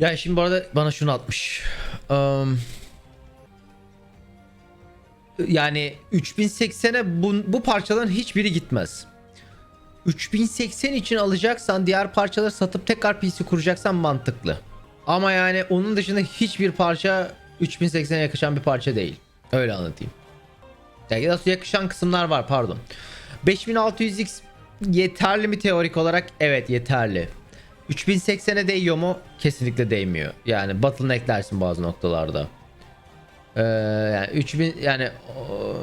Ya şimdi bu arada bana şunu atmış. Um, yani 3080'e bu, bu parçaların hiçbiri gitmez. 3080 için alacaksan diğer parçaları satıp tekrar PC kuracaksan mantıklı. Ama yani onun dışında hiçbir parça 3080'e yakışan bir parça değil. Öyle anlatayım. Yani nasıl yakışan kısımlar var pardon. 5600X yeterli mi teorik olarak? Evet yeterli. 3080'e değiyor mu? Kesinlikle değmiyor. Yani bottlenecklersin bazı noktalarda. Ee, yani 3000 yani o,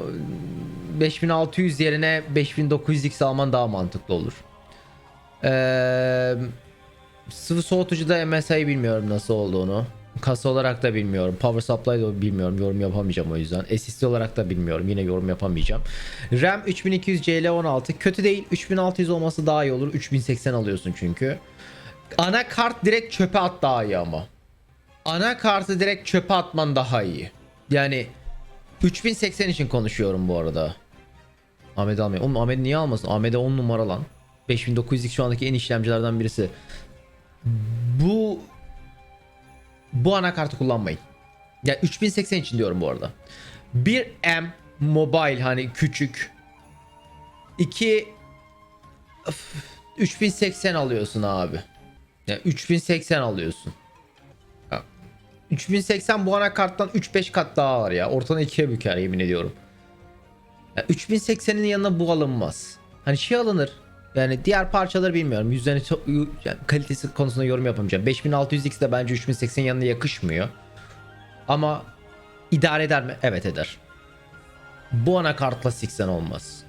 5600 yerine 5900X alman daha mantıklı olur. Ee, sıvı soğutucuda MSI'yi bilmiyorum nasıl olduğunu. Kasa olarak da bilmiyorum. Power supply da bilmiyorum. Yorum yapamayacağım o yüzden. SSD olarak da bilmiyorum. Yine yorum yapamayacağım. RAM 3200 CL16 kötü değil. 3600 olması daha iyi olur. 3080 alıyorsun çünkü. Anakart direkt çöpe at daha iyi ama. Anakartı direkt çöpe atman daha iyi. Yani 3080 için konuşuyorum bu arada. Ahmet almıyor. Oğlum Ahmet niye almasın? Ahmet'e 10 numara lan. 5900X şu andaki en işlemcilerden birisi. Bu bu anakartı kullanmayın. Ya 3080 için diyorum bu arada. 1M mobile hani küçük. 2 Öf, 3080 alıyorsun abi. Ya 3080 alıyorsun. Ya, 3080 bu anakarttan 3-5 kat daha var ya. Ortadan ikiye büker yemin ediyorum. Ya 3080'in yanına bu alınmaz. Hani şey alınır. Yani diğer parçaları bilmiyorum. Yu- yani kalitesi konusunda yorum yapamayacağım. 5600X de bence 3080 yanına yakışmıyor. Ama idare eder mi? Evet eder. Bu anakartla 80 olmaz.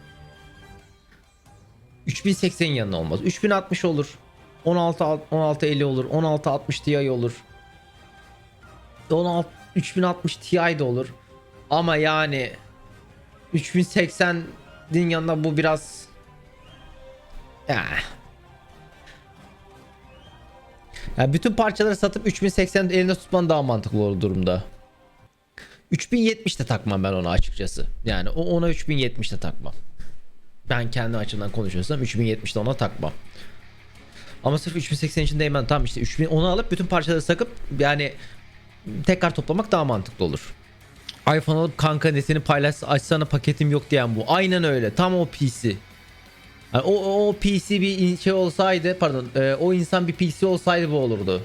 3080 yanına olmaz. 3060 olur. 16 1650 olur. 1660 Ti olur. 16 3060 Ti de olur. Ama yani 3080'din yanında bu biraz ya. Ya bütün parçaları satıp 3080 elinde tutman daha mantıklı olur durumda. 3070 de takmam ben ona açıkçası. Yani o ona 3070 de takmam. Ben kendi açımdan konuşuyorsam 3070 de ona takmam. Ama sırf 3080 için değmem. Tamam işte 3000 onu alıp bütün parçaları sakıp yani tekrar toplamak daha mantıklı olur. iPhone alıp kanka netini paylaş açsana paketim yok diyen bu. Aynen öyle. Tam o PC. Yani o, o, PC bir şey olsaydı pardon e, o insan bir PC olsaydı bu olurdu.